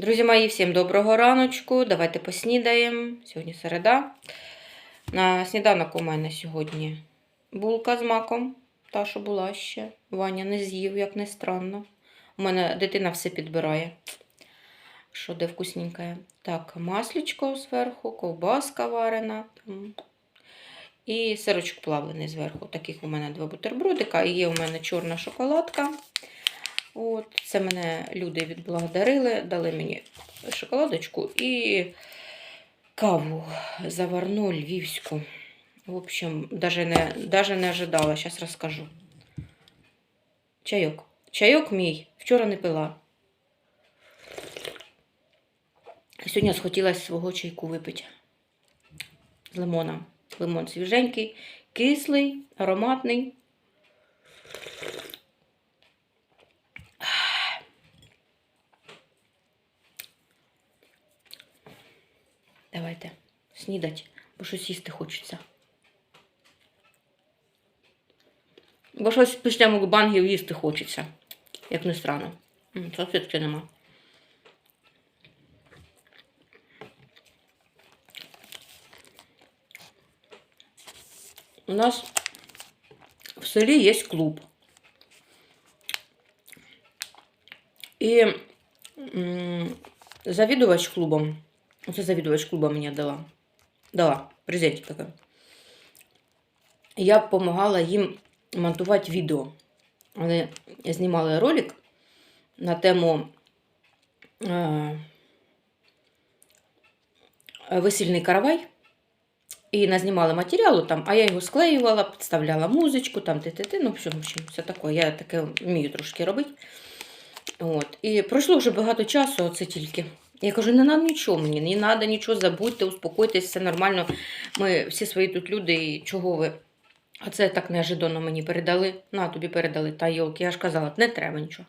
Друзі мої, всім доброго раночку. Давайте поснідаємо. Сьогодні середа. На сніданок у мене сьогодні булка з маком. Та, що була ще. Ваня не з'їв, як не странно. У мене дитина все підбирає. Що де вкусненьке. Так, масличко зверху, ковбаска варена. І сирочок плавлений зверху. Таких у мене два бутербродика. І є у мене чорна шоколадка. От, це мене люди відблагодарили, дали мені шоколадочку і каву заварну львівську. В общем, даже не, даже не ожидала, зараз розкажу. Чайок. Чайок мій. Вчора не пила. Сьогодні схотілося свого чайку випити. З лимоном. Лимон свіженький, кислий, ароматний. Давайте снідать, бо щось їсти хочеться. Бо щось після мукбангів їсти хочеться, як не странно. Салфетки нема. У нас в селі є клуб. І завідувач клубом Оце завідувач клуба мені дала. Дала, презентик такий. Я допомагала їм монтувати відео. Вони знімали ролик на тему е, весільний каравай. І назнімали матеріалу там, а я його склеювала, підставляла музичку, там ти-ти-ти, ну, в общем, все таке. Я таке вмію трошки робити. От. І пройшло вже багато часу, оце тільки. Я кажу, не треба нічого мені, не треба нічого, забудьте, успокойтесь, все нормально. Ми всі свої тут люди, і чого ви? А це так неожиданно мені передали. На, тобі передали. Та йолки, я ж казала, не треба нічого.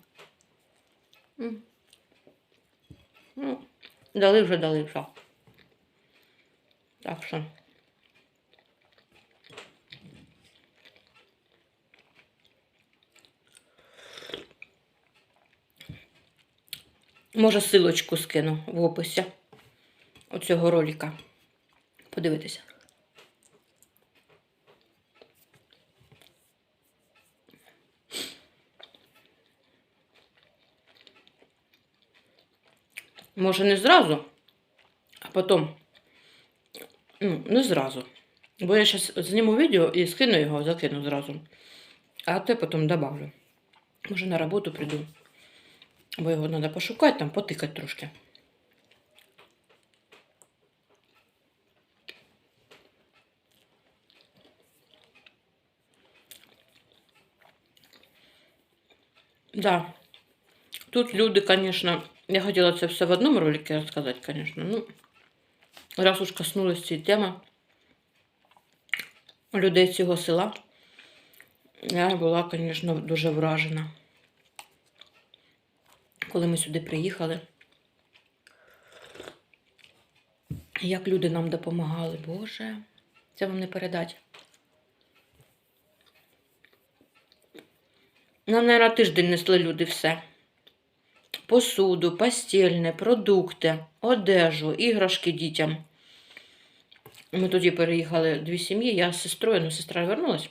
Ну, дали вже дали все. Так що. Може, силочку скину в описі оцього ролика. Подивитися. Може, не зразу, а потім. Ну, не зразу. Бо я зараз зніму відео і скину його, закину зразу. А те потім добавлю. Може, на роботу прийду. Бо його треба пошукати, там потикати трошки. Да. Тут люди, конечно, я хотела це все в одном ролике рассказать, конечно. Ну, раз уж коснулась цієї теми людей цього села, я була, конечно, дуже вражена коли ми сюди приїхали. Як люди нам допомагали, Боже, це вам не передать. Нам, мабуть, тиждень несли люди все. Посуду, постільне, продукти, одежу, іграшки дітям. Ми тоді переїхали дві сім'ї, я з сестрою, ну сестра вернулась.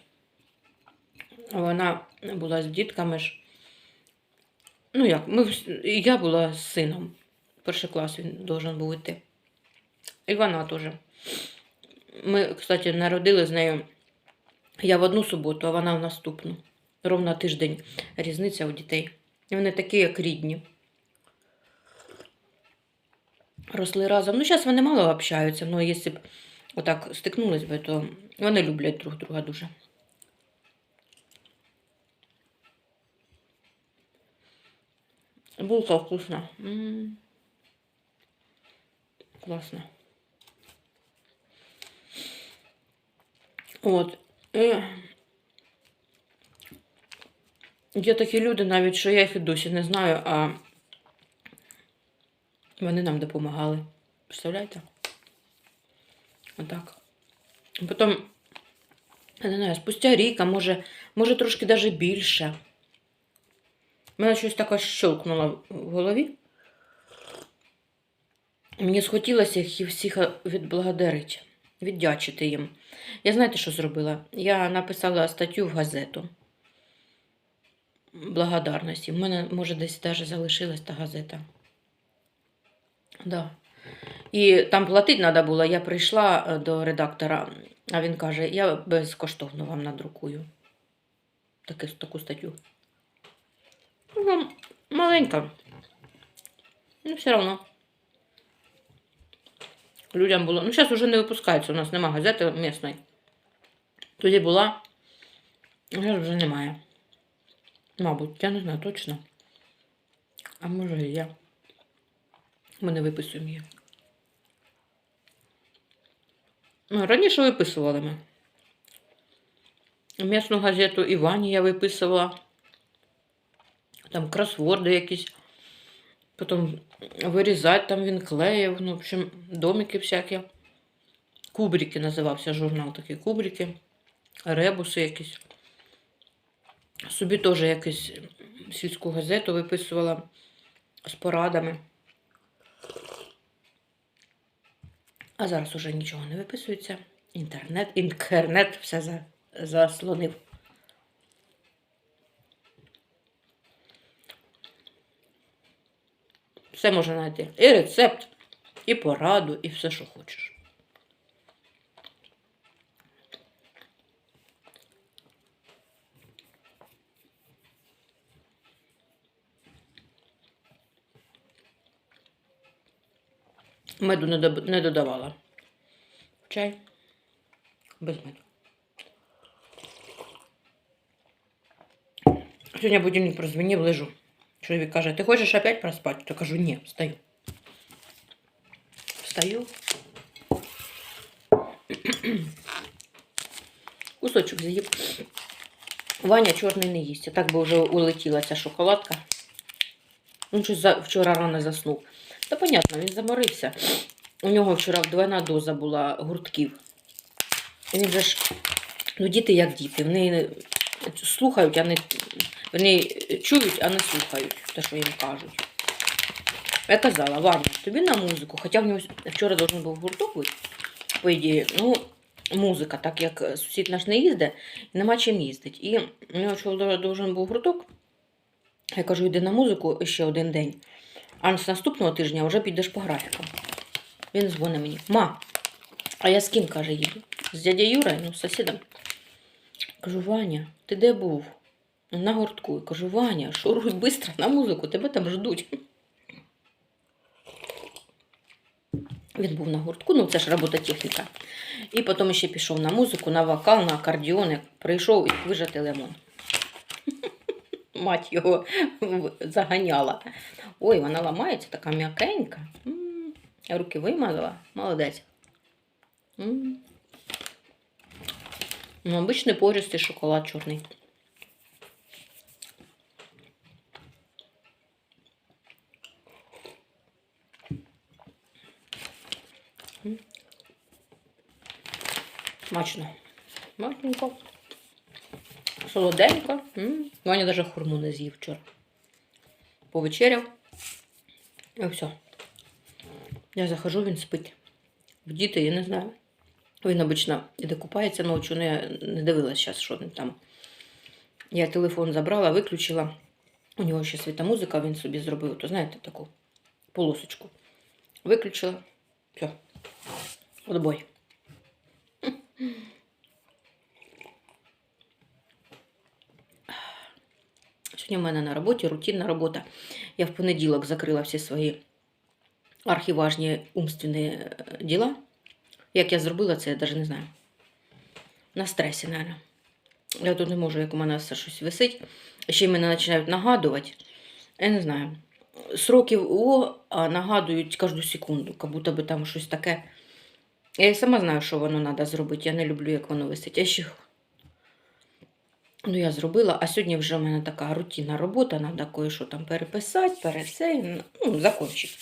Вона була з дітками ж. Ну як, ми, я була з сином. Перший клас він должен був йти. І вона теж. Ми, кстати, народили з нею. Я в одну суботу, а вона в наступну. Ровно тиждень різниця у дітей. І вони такі, як рідні. Росли разом. Ну, зараз вони мало общаються, але якщо б отак стикнулись би, то вони люблять друг друга дуже. Булка вкусна. Класно. От. І... Є такі люди, навіть що я їх і досі не знаю, а вони нам допомагали. Представляєте? Отак. Потім, я не знаю, спустя рік, а може, може трошки навіть більше. Мене щось таке щелкнуло в голові. Мені схотілося їх всіх відблагодарити, віддячити їм. Я знаєте, що зробила? Я написала статтю в газету благодарності. В мене, може, десь навіть залишилась та газета. Да. І там платити треба було. Я прийшла е, до редактора, а він каже, я безкоштовно вам надрукую. Таки, таку статтю. Ну, маленька. Ну, все одно. Людям було. Ну, зараз вже не випускається, у нас немає газети місної. Тоді була, зараз вже немає. Мабуть, я не знаю точно. А може і я. Ми не виписуємо її. Ну, раніше виписували ми. М'ясну газету Івані я виписувала. Там кросворди якісь. Потім вирізати там він клеїв. Ну, в общем, домики всякі. Кубрики називався журнал такий. Кубрики. Ребуси якісь. Собі теж якусь сільську газету виписувала з порадами. А зараз уже нічого не виписується. Інтернет, інтернет все за, заслонив. Все можна знайти. І рецепт, і пораду, і все, що хочеш. Меду не, додавала. Чай без меду. Сьогодні будильник прозвенів, лежу. Чоловік каже, ти хочеш опять проспати? То кажу, ні, встаю. Встаю. Кусочок з'їв. Ваня чорний не їсть. Так би вже улетіла ця шоколадка. Він щось вчора рано заснув. Та понятно, він заморився. У нього вчора двойна доза була гуртків. Він же ж, ну діти як діти, вони слухають, а не вони чують, а не слухають те, що їм кажуть. Я казала, Ваня, тобі на музику, хоча в нього вчора должен був гурток бути, по ідеї, ну, музика, так як сусід наш не їздить, нема чим їздить. І у нього вчора должен був гурток. Я кажу, йди на музику ще один день. А з наступного тижня вже підеш по графікам. Він дзвонить мені. Ма, а я з ким каже їду? З дядя Юрою, ну, з сусідом. Кажу, Ваня, ти де був? На гуртку. і Кажу, Ваня, шуруй швидко на музику, тебе там ждуть. Він був на гуртку, ну це ж робототехніка. І потім ще пішов на музику, на вокал, на акордіони. Прийшов і вижати лимон. Мать його заганяла. Ой, вона ламається, така м'якенька. М, Руки вимазала. Молодець. М. Ну, обичний пористий шоколад чорний. Смачно. Смачненько. Солоденько. Ваня навіть хурму не з'їв вчора. Повечеряв. І все. Я захожу, він спить. В діти, я не знаю. Він обично іде купається ночі, ну я не дивилась зараз, що він там. Я телефон забрала, виключила. У нього ще світа музика, він собі зробив, то знаєте, таку полосочку. Виключила. Все. Отбой. Сьогодні в мене на роботі рутинна робота. Я в понеділок закрила всі свої архіважні умственні е, діла. Як я зробила це, я навіть не знаю. На стресі, мабуть. Я тут не можу, як у мене все щось висить. Ще й мене починають нагадувати. Я не знаю. Сроків о, нагадують кожну секунду, як будто би там щось таке. Я сама знаю, що воно треба зробити. Я не люблю, як воно висить. Я ще... Ну, я зробила, а сьогодні вже в мене така рутинна робота, треба кое-що там переписати, пересей, ну, закончити.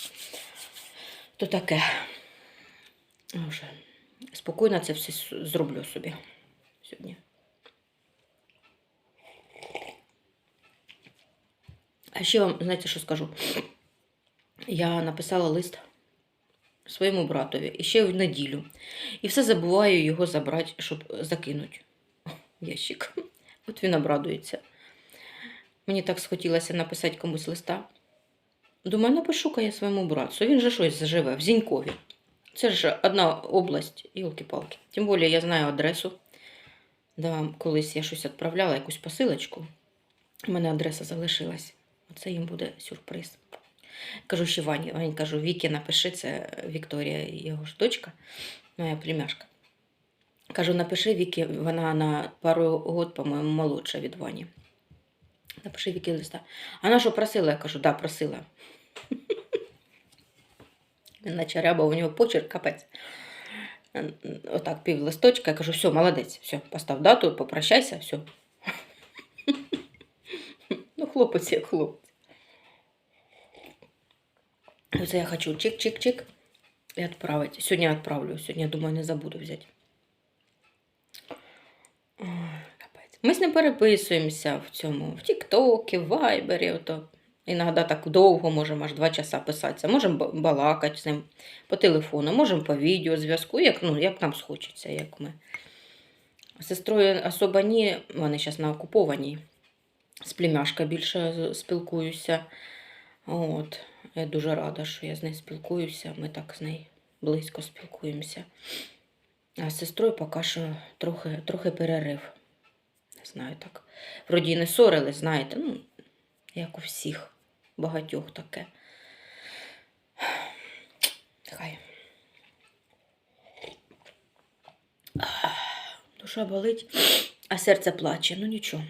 То таке. Вже спокійно це все зроблю собі сьогодні. А ще вам, знаєте, що скажу? Я написала лист своєму братові і ще в неділю. І все забуваю його забрати, щоб закинути ящик. От він обрадується. Мені так схотілося написати комусь листа. Думаю, напишу-ка я своєму братцу. Він же щось живе в Зінькові. Це ж одна область, йолки-палки. Тим більше я знаю адресу. Да, колись я щось відправляла, якусь посилочку. У мене адреса залишилась. Оце їм буде сюрприз. Кажу ще Вані, Вані кажу, Вікі напиши, це Вікторія, його ж дочка, моя племяшка. Кажу, напиши Вікі, вона на пару год, по-моєму, молодша від Вані. Напиши Вікі листа. А вона що просила? Я кажу, да, просила. Наче ряба, у нього почерк капець. Отак, пів листочка. Я кажу, все, молодець, все, постав дату, попрощайся, все. Хлопець як хлопець. Оце я хочу чик-чик-чик і відправити. Сьогодні відправлю. Сьогодні, я думаю, не забуду взяти. Ми з ним переписуємося в цьому, в Тіктокі, в Вайбері. Ото. Іноді так довго можемо аж два часа писатися. Можемо балакати з ним по телефону, можемо по відеозв'язку, як, ну, як нам схочеться, як ми. Сестрою особо ні, вони зараз на окупованій. З більше спілкуюся. От. Я дуже рада, що я з нею спілкуюся. Ми так з нею близько спілкуємося. А з сестрою поки що трохи, трохи перерив. Не знаю так. Вроді не ссорились, знаєте, ну, як у всіх багатьох таке. Хай. Душа болить, а серце плаче. Ну нічого.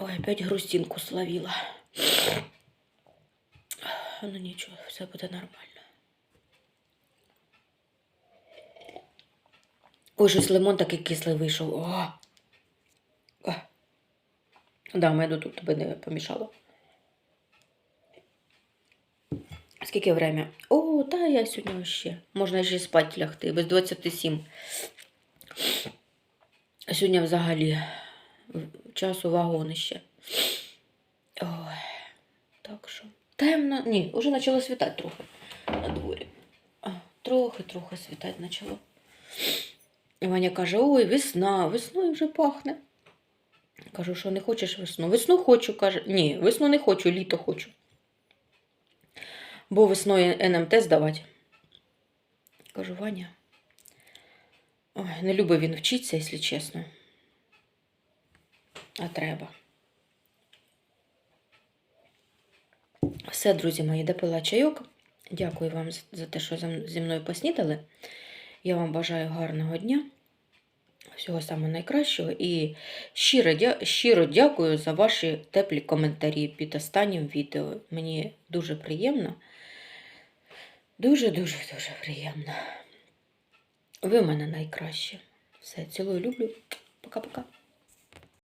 Ой, опять грустинку словила. Ну нічого, все буде нормально. Ой, щось лимон такий кислий вийшов. О! О! Да, меду тут тобі не помішало. Скільки время? О, та я сьогодні ще. Можна ще спати лягти, без 27. Сьогодні взагалі часу вагони ще. Так що. Темно. Ні, вже почало світати трохи на дворі. Трохи, трохи світати почало. Ваня каже: ой, весна, весною вже пахне. Кажу, що не хочеш весну? Весну хочу, каже. Ні, весну не хочу, літо хочу. Бо весною НМТ здавати. Кажу, Ваня. Ой, не любить він вчитися, якщо чесно. А треба. Все, друзі мої, допила чайок. Дякую вам за те, що зі мною поснідали. Я вам бажаю гарного дня, всього самого найкращого і щиро, щиро дякую за ваші теплі коментарі під останнім відео. Мені дуже приємно. Дуже-дуже дуже приємно. Ви мене найкраще. Все, цілую, люблю. Пока-пока.